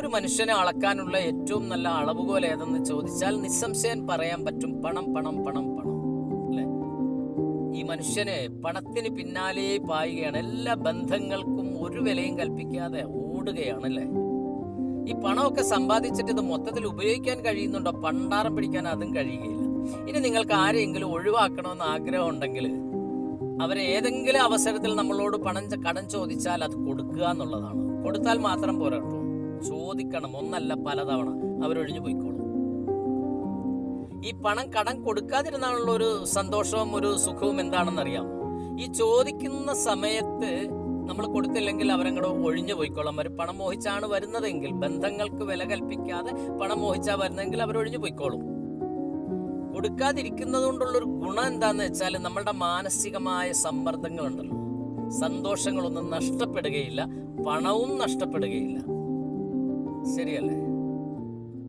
ഒരു മനുഷ്യനെ അളക്കാനുള്ള ഏറ്റവും നല്ല അളവുകോൽ ഏതെന്ന് ചോദിച്ചാൽ നിസ്സംശയം പറയാൻ പറ്റും പണം പണം പണം പണം. അല്ലേ? ഈ മനുഷ്യനെ പണത്തിന് പിന്നാലെ പായുകയാണ്. എല്ലാ ബന്ധങ്ങൾക്കും ഒരു വിലയും കൽപ്പിക്കാതെ ഓടുകയാണ് അല്ലേ? ഈ പണമൊക്കെ സമ്പാദിച്ചിട്ട് ഇത് മൊത്തത്തിൽ ഉപയോഗിക്കാൻ കഴിയുന്നുണ്ടോ? പണ്ടാരം പിടിക്കാൻ അതും കഴിയുകയില്ല. ഇനി നിങ്ങൾക്ക് ആരെയെങ്കിലും ഒഴിവാക്കണമെന്ന് ആഗ്രഹം ഉണ്ടെങ്കിൽ അവരെ ഏതെങ്കിലും അവസരത്തിൽ നമ്മളോട് പണം കടം ചോദിച്ചാൽ അത് കൊടുക്കുക എന്നുള്ളതാണ്. കൊടുത്താൽ മാത്രം പോരാ കേട്ടോ. ചോദിക്കണം. ഒന്നല്ല പലതവണ. അവരൊഴിഞ്ഞു പോയിക്കോളും. ഈ പണം കടം കൊടുക്കാതിരുന്നാണുള്ള ഒരു സന്തോഷവും ഒരു സുഖവും എന്താണെന്ന് അറിയാം ഈ ചോദിക്കുന്ന സമയത്ത് നമ്മൾ കൊടുത്തില്ലെങ്കിൽ അവരങ്ങോട്ട് ഒഴിഞ്ഞു പോയിക്കോളും. അവർ പണം മോഹിച്ചാണ് വരുന്നതെങ്കിൽ ബന്ധങ്ങൾക്ക് വില കൽപ്പിക്കാതെ പണം മോഹിച്ചാ വരുന്നതെങ്കിൽ അവർ ഒഴിഞ്ഞു പോയിക്കോളും. കൊടുക്കാതിരിക്കുന്നത് കൊണ്ടുള്ളൊരു ഗുണം എന്താന്ന് വെച്ചാൽ നമ്മളുടെ മാനസികമായ സമ്മർദ്ദങ്ങളുണ്ടല്ലോ. സന്തോഷങ്ങളൊന്നും നഷ്ടപ്പെടുകയില്ല. പണവും നഷ്ടപ്പെടുകയില്ല. ശരിയല്ലേ?